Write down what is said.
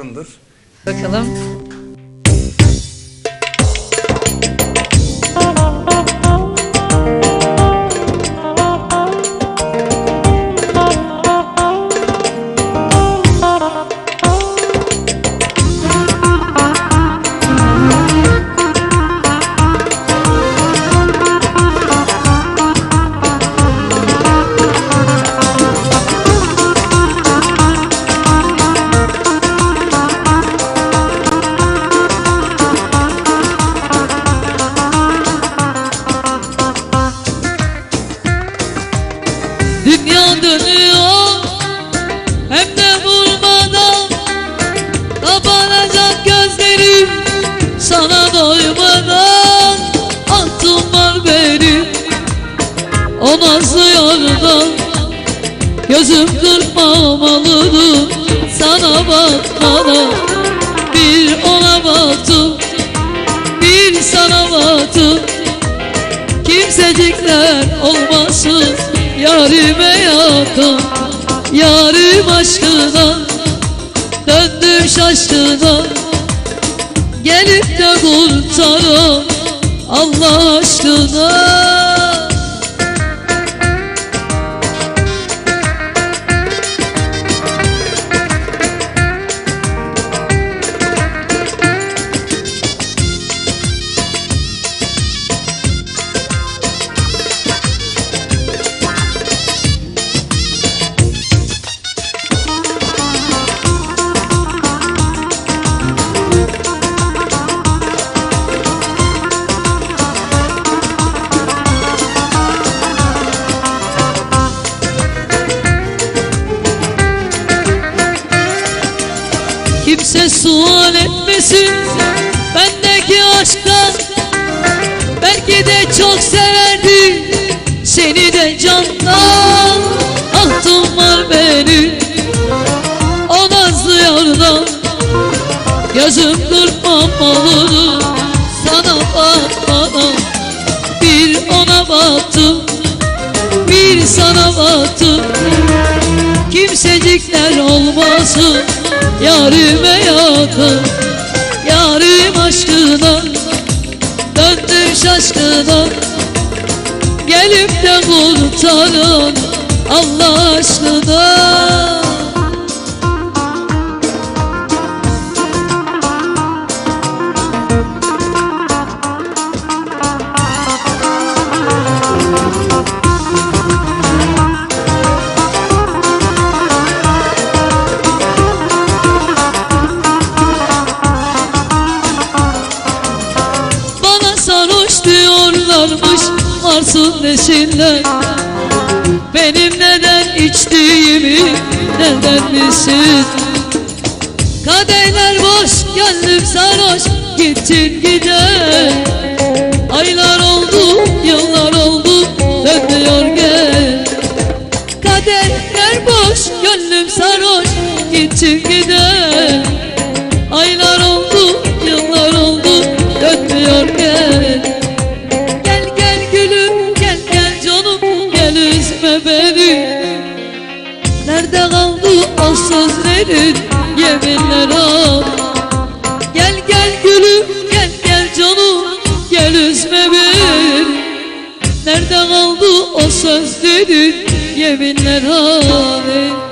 yarındır. Bakalım. Dünya dönüyor hem de vurmadan Kapanacak gözlerim sana doymadan. Aklım var benim. O nazlı yardan? Gözüm kırpmamalıdır sana bakmadan Bir ona baktım bir sana baktım. Kimsecikler olmasın yarime yakın Yarim aşkına döndüm şaşkına. Gelip de kurtarın Allah aşkına Kimse sual etmesin. Bendeki aşktan Belki de çok severdi. Seni de candan Ahtım var benim. O nazlı yardan Gözüm kırpmamalı sana bakmadan Bir ona baktım bir sana baktım. Kimsecikler olmasın yarime yakın Yarim aşkına döndüm şaşkına. Gelip de kurtarın Allah aşkına diyorlarmış varsın desinler. Benim neden içtiğimi neden bilsin? Kadehler boş gönlüm sarhoş gittin gider. Aylar oldu yıllar oldu dönmüyor gel. Kadehler boş gönlüm sarhoş gittin gider sözlerin yeminler al. Gel gel gülüm gel gel canım. Gel üzme beni. Nerede kaldı o sözlerin yeminler al